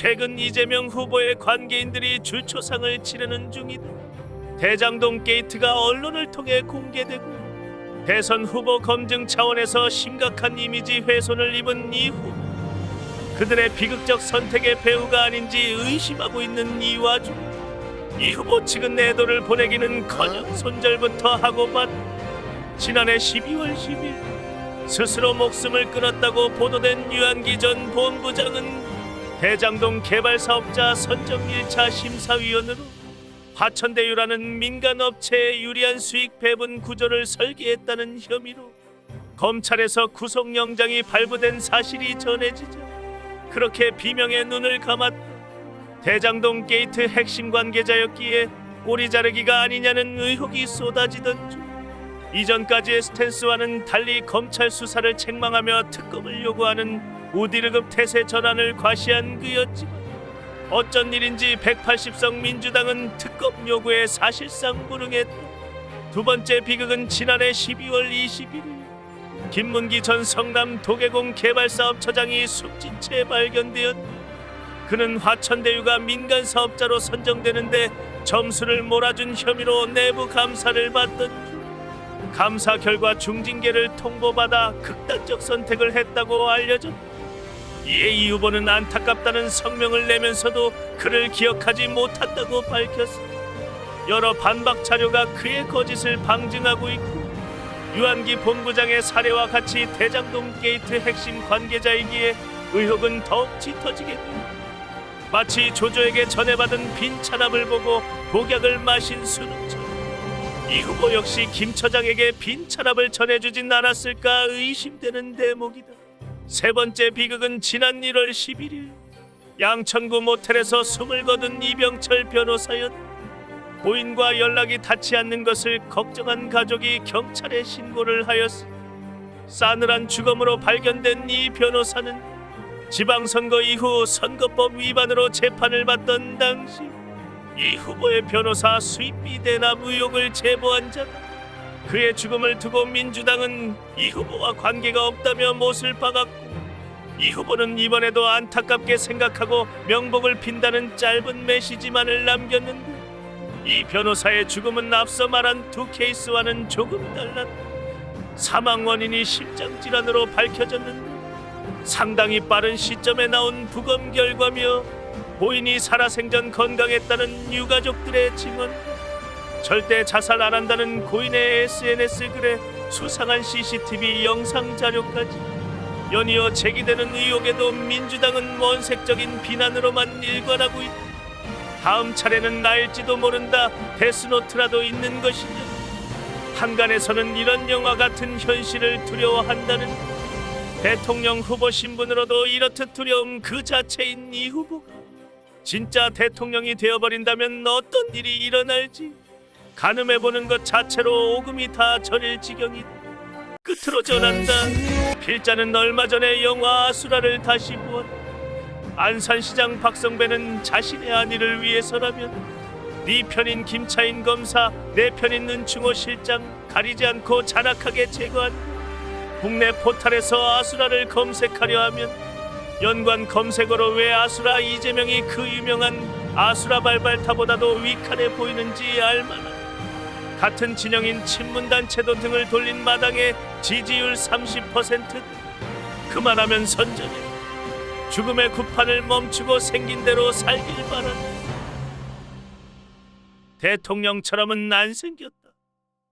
최근 이재명 후보의 관계인들이 줄초상을 치르는 중이다. 대장동 게이트가 언론을 통해 공개되고 대선 후보 검증 차원에서 심각한 이미지 훼손을 입은 이 후보. 그들의 비극적 선택의 배우가 아닌지 의심하고 있는 이 와중 이 후보 측은 내도를 보내기는커녕 손절부터 하고 받 지난해 12월 10일 스스로 목숨을 끊었다고 보도된 유한기 전 본부장은 대장동 개발 사업자 선정 1차 심사위원으로 화천대유라는 민간 업체의 유리한 수익 배분 구조를 설계했다는 혐의로 검찰에서 구속영장이 발부된 사실이 전해지자 그렇게 비명의 눈을 감았다. 대장동 게이트 핵심 관계자였기에 꼬리 자르기가 아니냐는 의혹이 쏟아지던 중 이전까지의 스탠스와는 달리 검찰 수사를 책망하며 특검을 요구하는 우디르급 태세 전환을 과시한 그였지만 어쩐 일인지 180석 민주당은 특검 요구에 사실상 불응했다. 두 번째 비극은 지난해 12월 21일 김문기 전 성남 도계공 개발사업처장이 숨진 채 발견되었다. 그는 화천대유가 민간 사업자로 선정되는데 점수를 몰아준 혐의로 내부 감사를 받던 중 감사 결과 중징계를 통보받아 극단적 선택을 했다고 알려졌다. 이에 이 후보는 안타깝다는 성명을 내면서도 그를 기억하지 못한다고 밝혔어. 여러 반박 자료가 그의 거짓을 방증하고 있고 유한기 본부장의 사례와 같이 대장동 게이트 핵심 관계자이기에 의혹은 더욱 짙어지게 돼. 마치 조조에게 전해받은 빈 찬압을 보고 독약을 마신 수능처럼 이 후보 역시 김 처장에게 빈 찬압을 전해주진 않았을까 의심되는 대목이다. 세 번째 비극은 지난 1월 11일 양천구 모텔에서 숨을 거둔 이병철 변호사였다. 고인과 연락이 닿지 않는 것을 걱정한 가족이 경찰에 신고를 하였어. 싸늘한 주검으로 발견된 이 변호사는 지방선거 이후 선거법 위반으로 재판을 받던 당시 이 후보의 변호사 수입비 대납 의혹을 제보한 자다. 그의 죽음을 두고 민주당은 이 후보와 관계가 없다며 못을 박았고 이 후보는 이번에도 안타깝게 생각하고 명복을 빈다는 짧은 메시지만을 남겼는데 이 변호사의 죽음은 앞서 말한 두 케이스와는 조금 달랐다. 사망 원인이 심장 질환으로 밝혀졌는데 상당히 빠른 시점에 나온 부검 결과며 고인이 살아생전 건강했다는 유가족들의 증언 절대 자살 안 한다는 고인의 SNS 글에 수상한 CCTV 영상 자료까지. 연이어 제기되는 의혹에도 민주당은 원색적인 비난으로만 일관하고 있다. 다음 차례는 나일지도 모른다. 데스노트라도 있는 것이냐? 한간에서는 이런 영화 같은 현실을 두려워한다는 대통령 후보 신분으로도 이렇듯 두려움 그 자체인 이 후보가 진짜 대통령이 되어버린다면 어떤 일이 일어날지 가늠해보는 것 자체로 오금이 다 저릴 지경이다 끝으로 전한다. 필자는 얼마 전에 영화 아수라를 다시 보았다 안산시장 박성배는 자신의 아내를 위해서라면 네 편인 김차인 검사 내 편인 은충호 실장 가리지 않고 잔악하게 제거한다 국내 포탈에서 아수라를 검색하려 하면 연관 검색어로 왜 아수라 이재명이 그 유명한 아수라 발발타보다도 위칸해 보이는지 알만한 같은 진영인 친문단체도 등을 돌린 마당에 지지율 30% 그만하면 선전해 죽음의 구판을 멈추고 생긴 대로 살길 바란다. 대통령처럼은 안 생겼다